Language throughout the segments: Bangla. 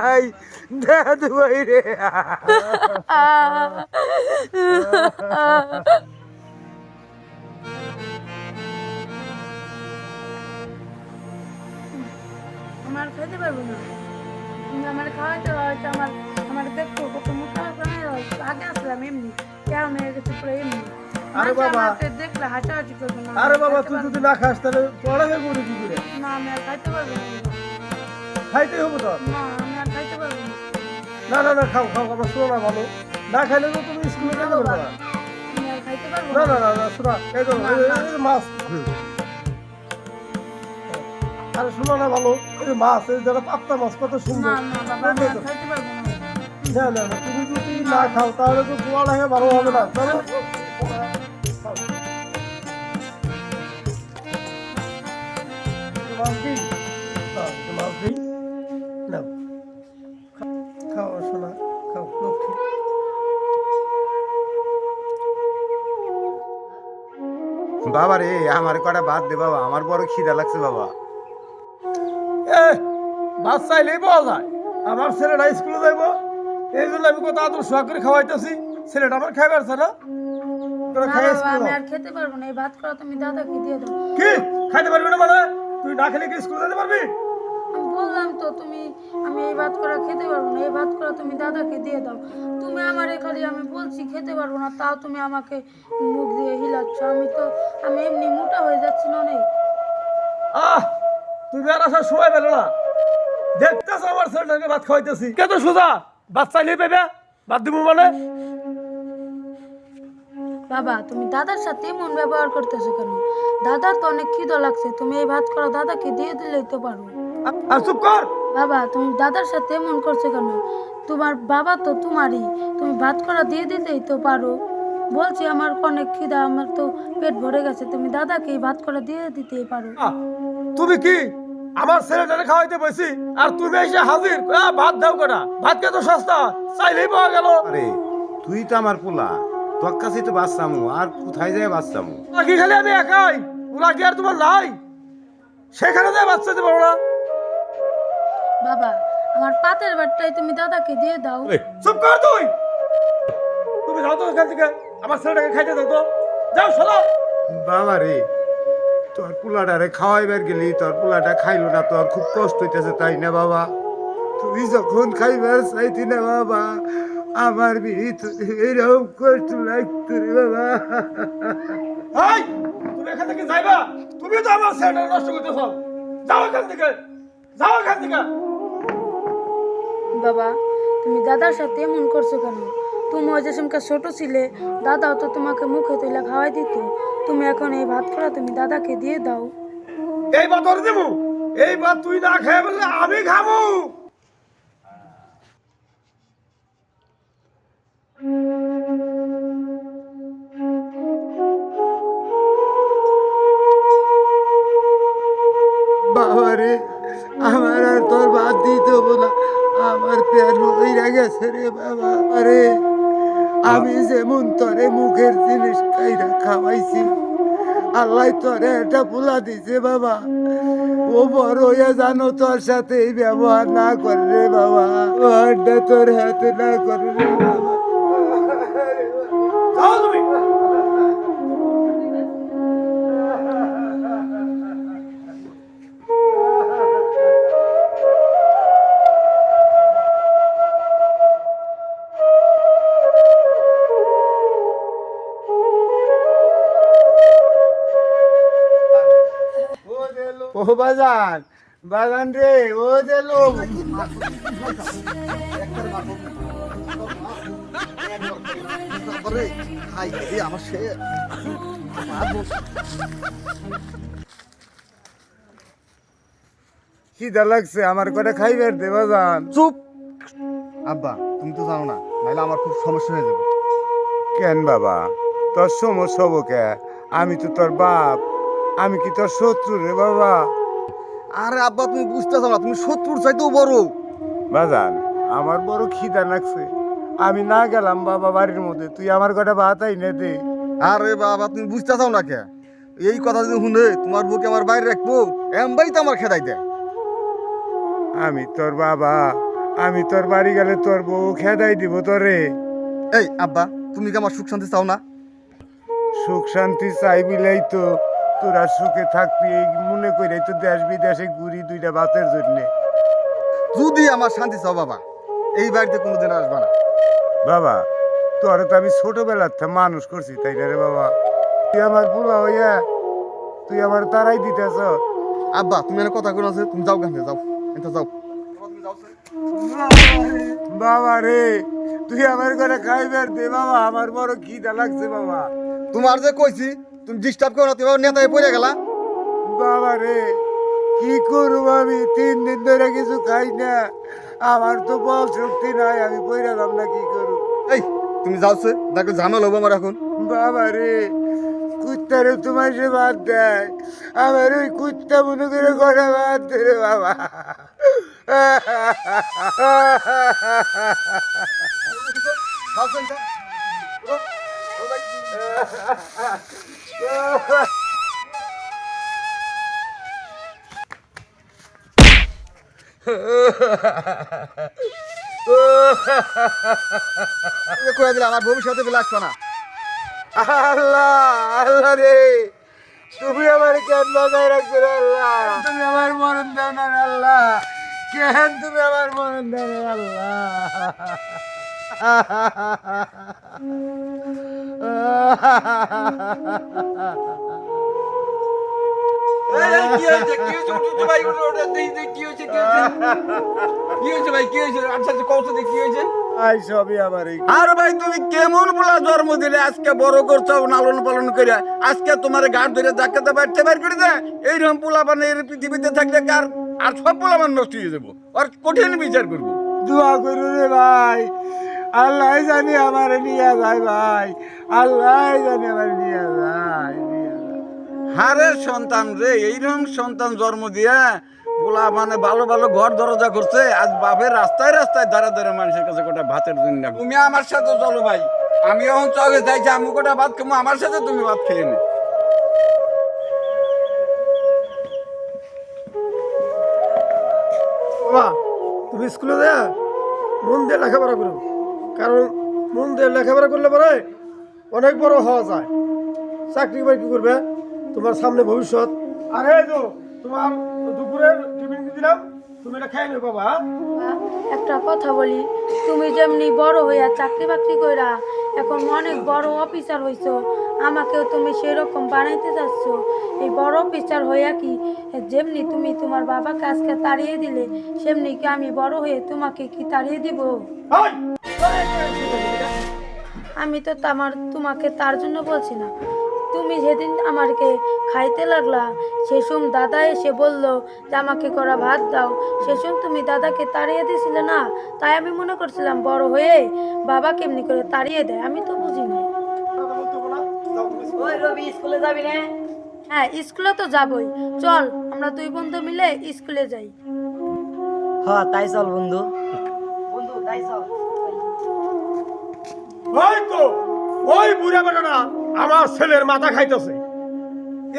ভাই দাদু ভাই রে। আমার খেতে পারব না। আমার হয়তো আমার আমার দেখতো কত মোটা আগে আসলাম এমনি কেমন হয়ে গেছে পুরো এমনি। আরে বাবা। দেখলে হাঁটাহাঁটি করবে না। আরে বাবা তুই যদি না। খাস তাহলে পড়াবে করে কি করে? না আমি খাইতে পারব না। খাইতে হবে তো। না পারব না না না খাও খাও আমার শোনো না ভালো। না খাইলে তো তুমি স্কুলে যেতে পারবে না। খাইতে পারব না না না না শোনা এই তো মাছ। আরে শোনো না ভালো এই মাছ এই যারা পাত্তা মাছ কত সুন্দর। না না না না। না তুমি যদি না খাও তাহলে তো পড়ালেখা ভালো হবে না। বাবা রে আমার কটা ভাত দে বাবা আমার বড় খিদা লাগছে বাবা। এ ভাত চাইলেই পাওয়া যায়। আমার ছেলেটা স্কুলে যাইব এই জন্য আমি কত আদর সোয়া করে খাওয়াইতেছি ছেলেটা আমার খাইবে পারছে না? তোরা না খাই বাবা স্কুলে আমি আর খেতে পারব না এই ভাত করা তুমি দাদাকে দিয়ে দাও। কি? খাইতে পারবি না মানে? তুই না খেলে কি স্কুলে যেতে পারবি? বললাম তো তুমি আমি এই ভাত করা খেতে পারব না এই ভাত করা তুমি দাদাকে দিয়ে দাও। তুমি আমার খালি আমি বলছি খেতে পারব না তাও তুমি আমাকে মুখ দিয়ে হিলাচ্ছ। আমি তো আমি এমনি মোটা হয়ে যাচ্ছি না অনেক। আহ তুমি আর আসার সময় পেল না। দেখতেছ আমার ছেলেটাকে ভাত খাওয়াইতেছি। কে তো সোজা? ভাত চাইলেই পেবে? ভাত দিব মানে? বাবা তুমি দাদার সাথে এমন ব্যবহার করতেছো কেন? দাদার তো অনেক খিদো লাগছে তুমি এই ভাত করা দাদাকে দিয়ে দিলেই তো পারো। আর চুপ কর। বাবা তুমি দাদার সাথে এমন করছ কেন? তোমার বাবা তো তোমারই। তুমি ভাত করা দিয়ে দিতেই তো পারো। বলছি আমার অনেক খিদা আমার তো পেট ভরে গেছে। তুমি দাদাকে ভাত করা দিয়ে দিতেই পারো। তুমি কি আমার ছেলেটাকে খাওয়াইতে বসি? আর তুমি এসে হাজির? আহ, ভাত দাও কটা। ভাত কে তো সস্তা? চাইলেই পাওয়া গেল। আরে তুই তো আমার পোলা। তোর কাছেই তো বাঁচতামু আর কোথায় যায় বাঁচতামু ওরা কি খালি আমি একাই। ওরা কি আর তোমার নাই সেখানে যায় বাচ্চা পারো না। বাবা আমার পাতের ভাতটাই তুমি দাদাকে দিয়ে দাও। চুপ কর তুই! তুমি যাও তো এখান থেকে আমার ছেলেটাকে খাইতে দাও তো। যাও সরো বাবা রে তোর পোলাটারে খাওয়াইবার গেলি তোর পোলাটা খাইলো না তোর খুব কষ্ট হইতেছে তাই না বাবা? তুই যখন খাইবার চাইতি না বাবা আমার ভিতরে এরকম কষ্ট লাগতো রে বাবা। এই তুমি এখান থেকে যাইবা? তুমি তো আমার ছেলেটা নষ্ট করতেছ। যাও এখান থেকে যাও এখান থেকে। বাবা, তুমি দাদার সাথে এমন করছ কেন? তুমি যে সময় ছোট ছিলে, দাদাও তো তোমাকে মুখে তৈলা খাওয়াই দিত। তুমি এখন এই ভাত খোলা তুমি দাদাকে দিয়ে দাও। এই ভাত ধরে দেবো এই ভাত তুই না খাই বললে আমি খাব। গেছে রে বাবা আরে আমি যেমন তরে মুখের জিনিস কাইরা খাওয়াইছি, আল্লাহ তোরে এটা ফুলা দিছে বাবা। ও বড় হইয়া জানো তোর সাথে এই ব্যবহার না করে রে বাবা। আড্ডা তোর হাতে না করে রে বাবা। ও বাজান বাজান রে ও দেলো খিদা লাগছে আমার করে খাইবার দে বাজান। চুপ। আব্বা তুমি তো জানো না নাহলে আমার খুব সমস্যা হয়ে যাবে। কেন বাবা? তোর সমস্যা হব কে? আমি তো তোর বাপ। আমি কি তোর শত্রু রে বাবা? আরে আব্বা তুমি বুঝতেছো না তুমি শত্রুর চাইতেও বড়। বাজান আমার বড় খিদা লাগছে। আমি না গেলাম বাবা বাড়ির মধ্যে তুই আমার কটা ভাত আইনে দে। আরে বাবা তুমি বুঝতেছো না কে? এই কথা যদি শুনে তোমার বউকে আমার বাইরে রাখব এমবাই তো আমার খেদাই দেয় আমি তোর বাবা আমি তোর বাড়ি গেলে তোর বউ খেদাই দিব তোরে। এই আব্বা তুমি কি আমার সুখ শান্তি চাও না? সুখ শান্তি চাই বিলাই তো তোরা সুখে থাকবি এই মনে করে তো দেশ বিদেশে ঘুরি দুইটা ভাতের জন্যে। যদি আমার শান্তি চাও বাবা এই বাড়িতে কোনোদিন আসবা না। বাবা তোরে তো আমি ছোটবেলার থেকে মানুষ করছি তাই না রে বাবা? তুই আমার পোলা হইয়া তুই আমার তারাই দিতেছ। আব্বা তুমি এনে কথা আছে তুমি যাও গান যাও এটা যাও। বাবা রে তুই আমার ঘরে খাইবার দে বাবা আমার বড় খিদা লাগছে বাবা। তোমার যে কইছি তুমি ডিস্টার্ব করো না তুমি নেতায় পড়ে গেলা। বাবা রে কি করব আমি? তিন দিন ধরে কিছু খাই না। আমার তো বল শক্তি নাই আমি পয়রা যাম না কি করব? এই তুমি যাওছে দেখো ঝামেলা হব আমার এখন। বাবা রে কুত্তারে তোমার সে বাদ দেয়। আমার ওই কুত্তা মনে করে কটা বাদ দে রে বাবা। যাওছে কইয়া দিলে আমার ভবিষ্যতে বেলা না। আল্লাহ আল্লাহ রে, তুমি আমার কেন বাজায় রাখছো আল্লাহ? তুমি আমার মরণ দাও আল্লাহ। কেন তুমি আমার মরণ দাও আল্লাহ? কেমন বলা জন্ম দিলে? আজকে বড় করছ, লালন পালন করে আজকে তোমার গাড় ধরে ডাকাতে বাড়তে বের করে দেয় এইরকম পোলা মানে পৃথিবীতে থাকলে কার আর সব পোলা মান নষ্ট হয়ে যাব? আর কঠিন বিচার করব। আল্লাহ জানি আমার নিয়ে যায় ভাই। আল্লাহ জানি আমার নিয়ে যায় নিয়ে হারে সন্তান রে এইরকম সন্তান জন্ম দিয়া পোলা মানে ভালো ভালো ঘর দরজা করছে আজ বাপের রাস্তায় রাস্তায় দাঁড়া দাঁড়া মানুষের কাছে কোটা ভাতের জন্য তুমি আমার সাথে চলো ভাই। আমি এখন চলে যাইছি আমি কোটা ভাত খাব আমার সাথে তুমি ভাত খেয়ে নে। বাবা তুমি স্কুলে যা মন দিয়ে লেখাপড়া করো। কারণ মন দিয়ে লেখাপড়া করলে পরে অনেক বড় হওয়া যায়। চাকরি বাকরি করবে? তোমার সামনে ভবিষ্যৎ। আর তো তোমার দুপুরের টিফিন দিলাম? তুমি এটা খেয়ে নেবে বাবা হ্যাঁ? একটা কথা বলি তুমি যেমনি বড় হইয়া চাকরি বাকরি কইরা এখন অনেক বড় অফিসার হইছো আমাকেও তুমি সেরকম বানাইতে চাচ্ছ এই বড় অফিসার হইয়া কি যেমনি তুমি তোমার বাবাকে আজকে তাড়িয়ে দিলে সেমনি কি আমি বড় হয়ে তোমাকে কি তাড়িয়ে দিব! আমি তো আমার তোমাকে তার জন্য বলছি না। তুমি যেদিন আমাকে খাইতে লাগলা সেসম দাদা এসে বলল যে আমাকে করা ভাত দাও। সেসম তুমি দাদাকে তাড়িয়ে দিয়েছিলে না? তাই আমি মনে করছিলাম বড় হয়ে বাবা কেমনি করে তাড়িয়ে দেয় আমি তো বুঝি না কথা বলতে হবে না। যাও, তুমি স্কুলে ওই রবি স্কুলে যাবি না? হ্যাঁ স্কুলে তো যাবই। চল আমরা দুই বন্ধু মিলে স্কুলে যাই। হ্যাঁ তাই চল বন্ধু। বন্ধু তাই চল। ওই তো ওই বুড়া বেটাটা আমার ছেলের মাথা খাইতেছে।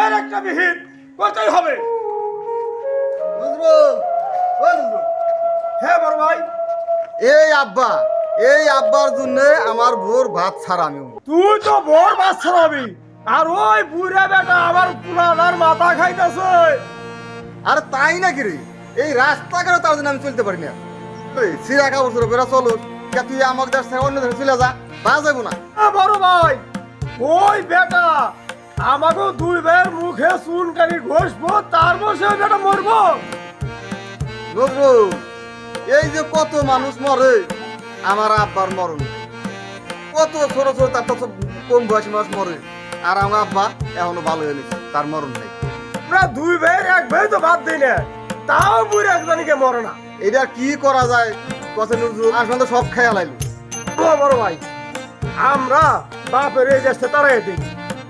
এর একটা বিহিত করতেই হবে? হ্যাঁ বড় ভাই। এই আব্বা এই আব্বার জন্য আমার ভোর ভাত ছাড়া আমি তুই তো বড় মাছ ছাড়াবি আর ওই বুড়া বেটা আমার পুরানার মাথা খাইতেছে। আর তাই নাকি রে? এই রাস্তাঘাটে তার জন্য আমি চলতে পারি না। সিরা কাপড় করে চলো। কে তুই আমাকে দেশ থেকে অন্য দেশে চলে যা তা যাব না। আ, বড় ভাই ওই বেটা আমাকেও দুই ভাইয়ের মুখে চুনকানি ঘষবো তার বসে বেটা মরবো। নজরুল এই যে কত মানুষ মরে আমার আব্বার মরণ। কত ছোট ছোট তার তো কম বয়সী মানুষ মরে। আর আমার আব্বা এখনও ভালো হয়ে গেছে তার মরণ নেই। আমরা দুই ভাইয়ের এক ভাই তো বাদ দিই না তাও বুড়ে একজনকে মরে না। এটা কি করা যায়? কত নজরুল আসলে তো সব খেয়াল আইলো। ও বড় ভাই আমরা বাপের এই দেশে তারাই দিই।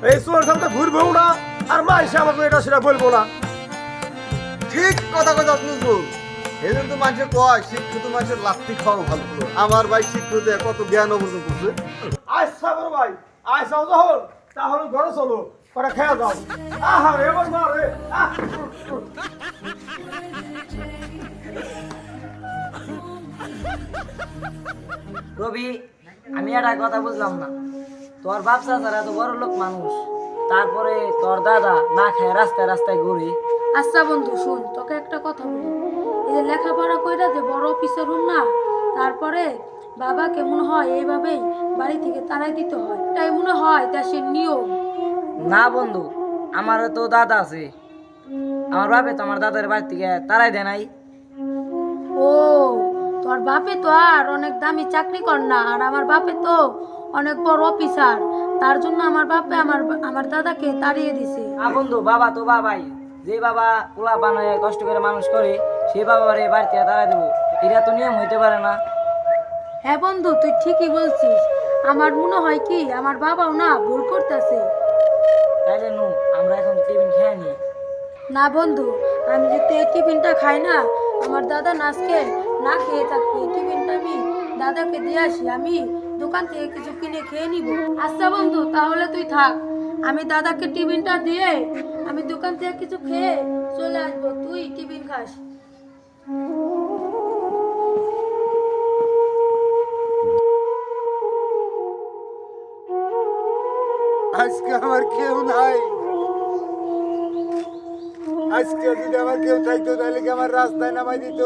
এই চোর সামনে ঘুরবো না আর মাইসে আমাকে এটা সেটা বলব না। ঠিক কথা কথা নজরুল এই জন্য তো মানুষের কয় শিক্ষিত মানুষের লাত্তি খাওয়া ভালো আমার ভাই শিক্ষিত কত জ্ঞান অর্জন করছে। আচ্ছা বড় ভাই আচ্ছা যখন তাহলে ঘরে চলো করে খেয়ে যাও আহা রে মা রে। রবি আমি একটা কথা বুঝলাম না। তোর বাপ চাচারা তো বড় লোক মানুষ তারপরে তোর দাদা না খায় রাস্তায় রাস্তায় ঘুরে। আচ্ছা বন্ধু শুন তোকে একটা কথা বলি। এই যে লেখাপড়া কইরা যে বড় অফিসার হন না তারপরে বাবাকে মনে হয় এইভাবেই বাড়ি থেকে তাড়াই দিতে হয়। তাই মনে হয় দেশের নিয়ম। না বন্ধু আমারও তো দাদা আছে। আমার বাপে তো আমার দাদার বাড়ি থেকে তারাই দেয় নাই। ও তোর বাপে তো আর অনেক দামি চাকরি কর না আর আমার বাপে তো অনেক বড় অফিসার। তার জন্য আমার বাপে আমার আমার দাদাকে তাড়িয়ে দিছে। না বন্ধু বাবা তো বাবাই। যে বাবা পোলা বানায় কষ্ট করে মানুষ করে সে বাবারে বাড়ি থেকে তারাই দেবো। এটা তো নিয়ম হইতে পারে না। হ্যাঁ বন্ধু তুই ঠিকই বলছিস। আমার মনে হয় কি আমার বাবাও না ভুল করতেছে। তাইলে নু আমরা এখন টিফিন খেয়ে নিই না বন্ধু আমি যদি এই টিফিনটা খাই না আমার দাদা নাচকে না খেয়ে থাকবে। টিফিনটা আমি দাদাকে দিয়ে আসি, আমি দোকান থেকে কিছু কিনে খেয়ে নিব। আচ্ছা বন্ধু, তাহলে তুই থাক। আমি দাদাকে টিফিনটা দিয়ে আমি দোকান থেকে কিছু খেয়ে চলে আসব। তুই টিফিন খাস। আজকে আমার কেউ নাই। আজকে যদি আমার কেউ থাকতো, তাহলে কি আমার রাস্তায় নামাই দিত?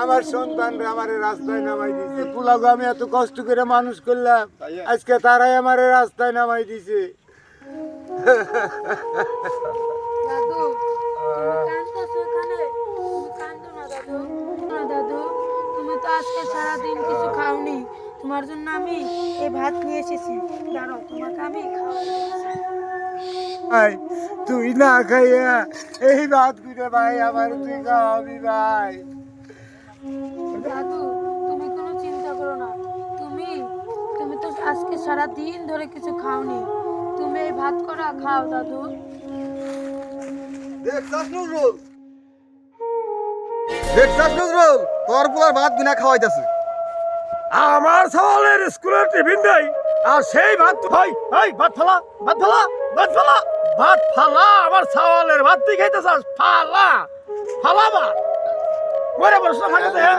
আমার সন্তানরা আমার রাস্তায় নামাই দিছে। পোলাগো আমি এত কষ্ট করে মানুষ করলাম আজকে তারাই আমার রাস্তায় নামাই দিছে। আজকে সারাদিন কিছু খাওনি। তোমার জন্য আমি এই ভাত নিয়ে এসেছি। দাঁড়াও তোমাকে আমি তুই না খাইয়া এই ভাতগুলো ভাই আমার তুই খাওয়াবি ভাই। দাদু তুমি কোনো চিন্তা করো না। তুমি তুমি তো আজকে সারা দিন ধরে কিছু খাওনি। তুমি এই ভাত করা খাও দাদু। দেখছাস নজরুল। দেখছাস নজরুল তোর পোলার ভাত বিনা খাওয়াইতেছে। আমার সওয়ালের স্কুলের টিফিন দেয় আর সেই ভাত ভাই ভাই ভাত ফালা ভাত ফালা ভাত ফালা। ভাত ফালা আমার সওয়ালের ভাত তুই খাইতে চাস ফালা ফালা ভাত। ওরে প্রশ্ন খাইতে হ্যাঁ?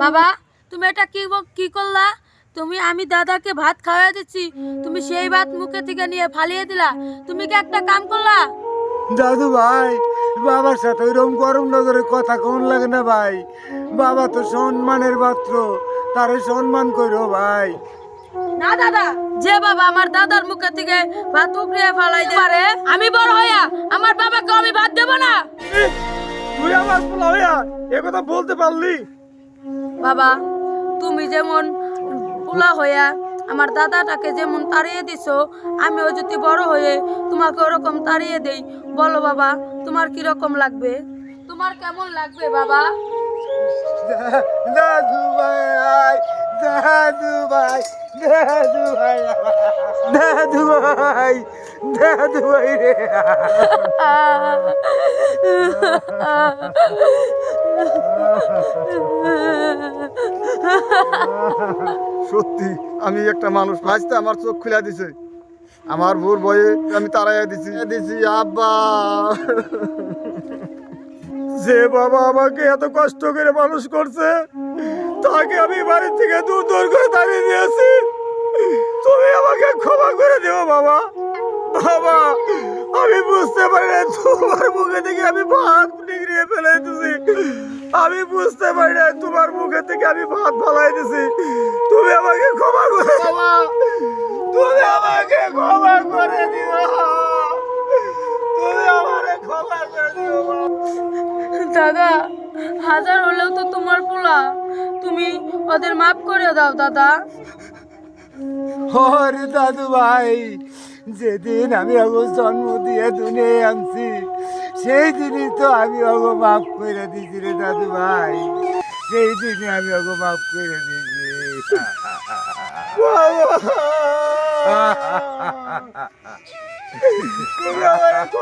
বাবা তুমি এটা কি ব- কি করলা? তুমি আমি দাদাকে ভাত খাওয়া দিচ্ছি তুমি সেই ভাত মুখে থেকে নিয়ে ফালিয়ে দিলা। তুমি কি একটা কাম করলা? দাদু ভাই বাবার সাথে ওইরকম গরম নজরে কথা কোন লাগে না ভাই? বাবা তো সম্মানের পাত্র তারে সম্মান করো ভাই। না দাদা। যে বাবা আমার দাদার মুখে থেকে ভাত উগড়িয়ে ফালাই দিতে পারে আমি বড় হইয়া আমার বাবাকে আমি ভাত দেব না। তুই আমার পোলা হইয়া এ কথা বলতে পারলি? বাবা তুমি যেমন পোলা হইয়া আমার দাদাটাকে যেমন তাড়িয়ে দিছো আমিও যদি বড় হয়ে তোমাকে ওরকম তাড়িয়ে দেই বলো বাবা তোমার কি রকম লাগবে? তোমার কেমন লাগবে বাবা? দাদু ভাই দাদু ভাই দাদু ভাই দাদু ভাই দাদু ভাই রে। সত্যি আমি একটা মানুষ ভাজতে আমার চোখ খুলে দিছে। আমার ভোর বয়ে আমি তারাইয়া দিছি। দিছি আব্বা। যে বাবা আমাকে এত কষ্ট করে মানুষ করছে তাকে আমি বাড়ি থেকে দূর দূর করে তাড়িয়ে দিয়েছি। তুমি আমাকে ক্ষমা করে দিও, বাবা। বাবা, আমি বুঝতে পারি না তোমার মুখে থেকে আমি ভাত নিগড়িয়ে ফেলে দিছি আমি বুঝতে পারি না তোমার মুখে থেকে আমি ভাত ফালাই দিছি তুমি আমাকে ক্ষমা করে বাবা তুমি আমাকে ক্ষমা করে দিও তুমি আমাকে ক্ষমা করে দিও দাদা হাজার হলেও তো তোমার পোলা। তুমি ওদের মাফ করে দাও দাদা। ওরে দাদু ভাই যেদিন আমি অগো জন্ম দিয়ে দুনিয়ায় আনছি সেই দিনই তো আমি অগো মাফ করে দিয়েছি রে দাদু ভাই। সেই দিনই আমি অগো মাফ করে দিয়েছি। তুমি আমাকে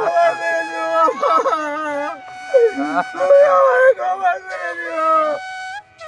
ক্ষমা করে দিও বাবা। তুমি আমাকে ক্ষমা করে দিও